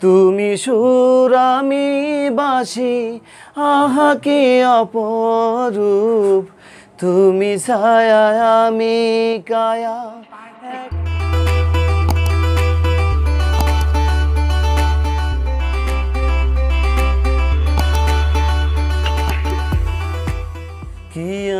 তুমি সুর আমি বাসি আহা কি অপরূপ। তুমি ছায়া আমি কায়া। কি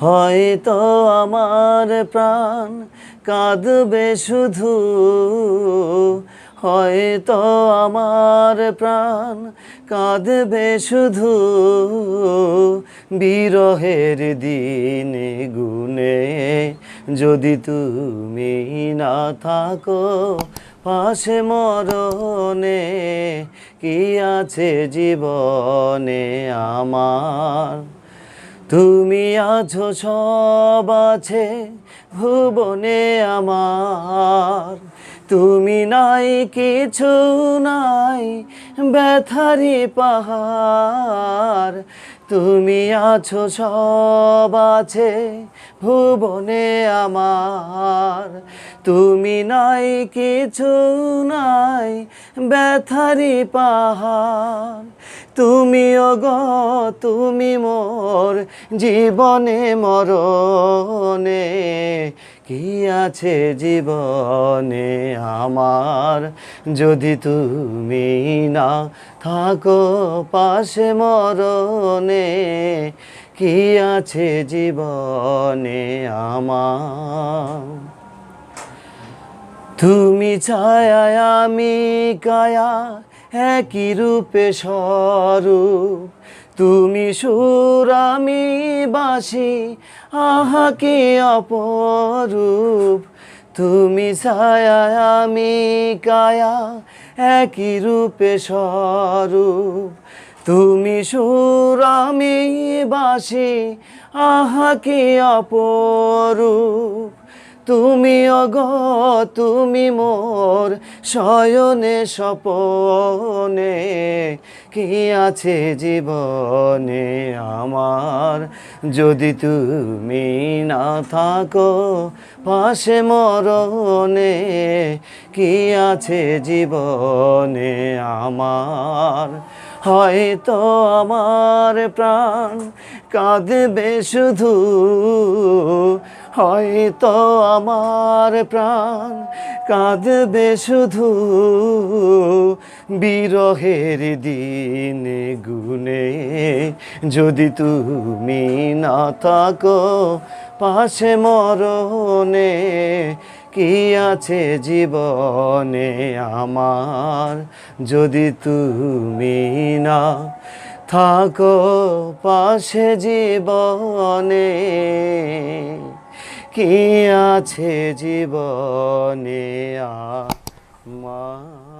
হয়তো আমার প্রাণ কাঁদবে শুধু। হয়তো আমার প্রাণ কাঁদবে শুধু। বিরহের দিনে গুনে যদি তুমি না থাকো, পাশে মরণে কি আছে জীবনে আমার? তুমি আছো সব আছে ভুবনে আমার। তুমি নাই, কিছু নাই, ব্যথারি পাহাড়। তুমি আছো, সব আছে ভুবনে আমার। তুমি নাই, কিছু নাই, ব্যথারি পাহাড়। তুমি অগ তুমি মোর জীবনে, মরণে। কি আছে জীবনে আমার? যদি তুমি না থাকো পাশে মরণে, কি আছে জীবনে আমার? তুমি ছায়া, আমি কায়া একই রূপে স্বরূপ। তুমি সুর, আমি বাসি আহা কি অপরূপ। তুমি ছায়া, আমি কায়া, একই রূপে স্বরূপ। তুমি সুর, আমি বাসি আহা কি অপরূপ। তুমি অগ, তুমি মোর শয়নে, স্বপনে। কি আছে জীবনে আমার? যদি তুমি না থাকো পাশে মরণে, কি আছে জীবনে আমার? হয়তো আমার প্রাণ কাঁদবে শুধু হয়তো আমার প্রাণ কাঁদবে শুধু বিরহের দিন গুনে। যদি তুমি না থাকো পাশে মরণে, কি আছে জীবনে আমার? যদি তুমি না থাকো পাশে জীবনে। কি আছে জীবনে আমার?